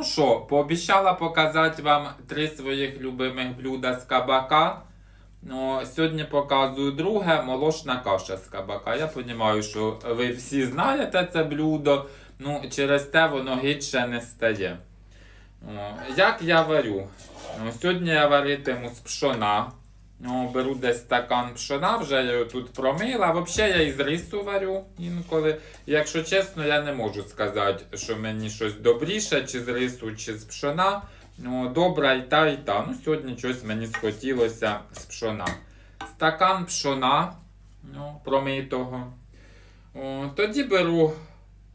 Ну що, пообіцяла показати вам три своїх любимих блюда з кабака. Ну, сьогодні показую друге молочна каша з кабака. Я розумію, що ви всі знаєте це блюдо, ну через те воно гідше не стає. О, як я варю? Ну, сьогодні я варитиму з пшона. Ну, беру десь стакан пшона, вже я його тут промила. Взагалі я із рису варю інколи. Якщо чесно, я не можу сказати, що мені щось добріше, чи з рису, чи з пшона. Ну, добра і та, і та. Ну, сьогодні щось мені схотілося з пшона. Стакан пшона ну, промитого. О, тоді беру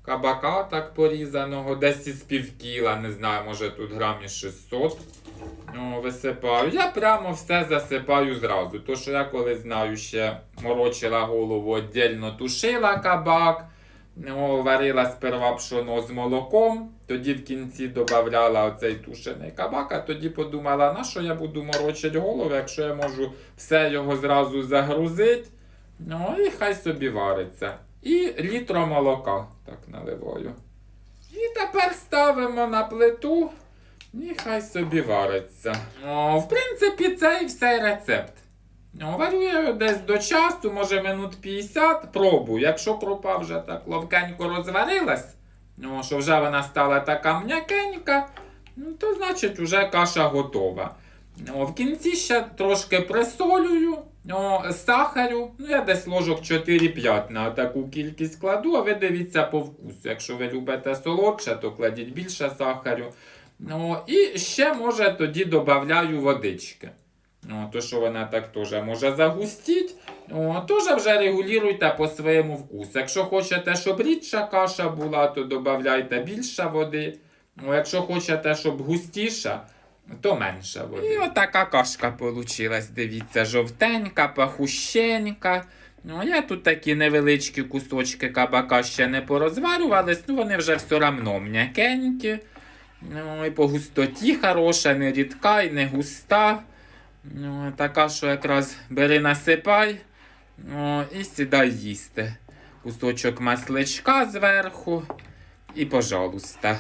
кабака так порізаного, десь із півкіла, не знаю, може тут грамів 600. Ну, висипаю. Я прямо все засипаю зразу. То, що я коли знаю, ще морочила голову віддільно тушила кабак. Ну, варила сперва пшоно з молоком, тоді в кінці додавала оцей тушений кабак, а тоді подумала, на що я буду морочити голову, якщо я можу все його зразу загрузити. Ну і хай собі вариться. І літро молока так наливаю. І тепер ставимо на плиту. І хай собі вариться. О, в принципі, це і все рецепт. О, варю я десь до часу, може минут 50, пробую. Якщо крупа вже так ловкенько розварилась, о, що вже вона стала така м'якенька, ну, то значить вже каша готова. О, в кінці ще трошки присолюю, о, сахарю. Ну, я десь ложок 4-5 на таку кількість кладу, а ви дивіться по вкусу. Якщо ви любите солодше, то кладіть більше сахарю. Ну, і ще, може, тоді додаю водички. Ну, то, що вона так теж може загустіть. О, теж вже регулюйте по своєму вкусу. Якщо хочете, щоб рідша каша була, то додавайте більше води. Ну, якщо хочете, щоб густіша, то менше води. І отака кашка вийшла. Дивіться, жовтенька, пахущенька. Ну, я тут такі невеличкі кусочки кабака ще не порозварювались, ну вони вже все одно м'якенькі. Ну, і по густоті хороша, не рідка і не густа. Ну, така, що якраз бери насипай ну, і сідай їсти. Кусочок масличка зверху. І, пожалуйста.